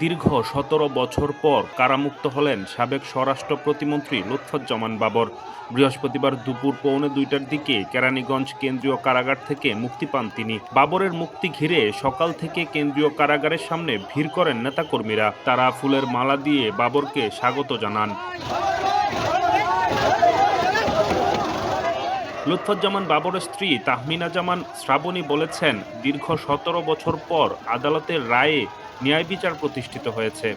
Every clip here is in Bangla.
দীর্ঘ সতেরো বছর পর কারামুক্ত হলেন সাবেক স্বরাষ্ট্র প্রতিমন্ত্রী লুৎফুজ্জামান বাবর। বৃহস্পতিবার দুপুর পৌনে দুইটার দিকে কেরানীগঞ্জ কেন্দ্রীয় কারাগার থেকে মুক্তি পান তিনি। বাবরের মুক্তি ঘিরে সকাল থেকে কেন্দ্রীয় কারাগারের সামনে ভিড় করেন নেতাকর্মীরা। তারা ফুলের মালা দিয়ে বাবরকে স্বাগত জানান। লুৎফুজ্জামান বাবরের স্ত্রী তাহমিনা জামান শ্রাবণী বলেছেন, দীর্ঘ সতেরো বছর পর আদালতের রায়ে ন্যায় বিচার প্রতিষ্ঠিত হয়েছে।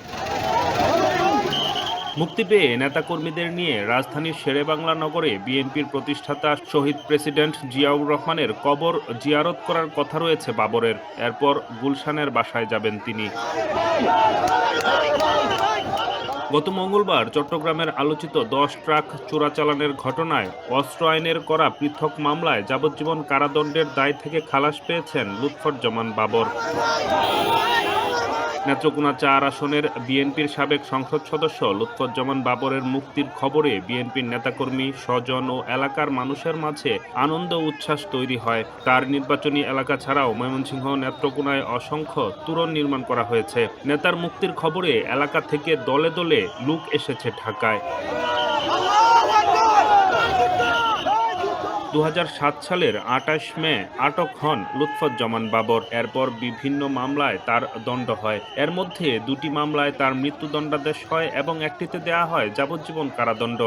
মুক্তি পেয়ে নেতাকর্মীদের নিয়ে রাজধানীর শেরেবাংলা নগরে বিএনপির প্রতিষ্ঠাতা শহীদ প্রেসিডেন্ট জিয়াউর রহমানের কবর জিয়ারত করার কথা রয়েছে বাবরের। এরপর গুলশানের বাসায় যাবেন তিনি। গত মঙ্গলবার চট্টগ্রামের আলোচিত দশ ট্রাক চোরাচালানের ঘটনায় অস্ত্র আইনের করা পৃথক মামলায় যাবজ্জীবন কারাদণ্ডের দায় থেকে খালাস পেয়েছেন লুৎফর জমান বাবর। নেত্রকোনা চার আসনের বিএনপির সাবেক সংসদ সদস্য লুৎফজ্জামান বাবরের মুক্তির খবরে বিএনপির নেতাকর্মী, স্বজন ও এলাকার মানুষের মাঝে আনন্দ উচ্ছ্বাস তৈরি হয়। তার নির্বাচনী এলাকা ছাড়াও ময়মনসিংহ নেত্রকোনায় অসংখ্য তুরন নির্মাণ করা হয়েছে। নেতার মুক্তির খবরে এলাকা থেকে দলে দলে লুক এসেছে ঢাকায়। দু হাজার সাত সালের আটাশ মে আটক হন লুৎফুজ্জামান বাবর। এরপর বিভিন্ন মামলায় তার দণ্ড হয়। এর মধ্যে দুটি মামলায় তার মৃত্যুদণ্ডাদেশ হয় এবং একটিতে দেয়া হয় যাবজ্জীবন কারাদণ্ড।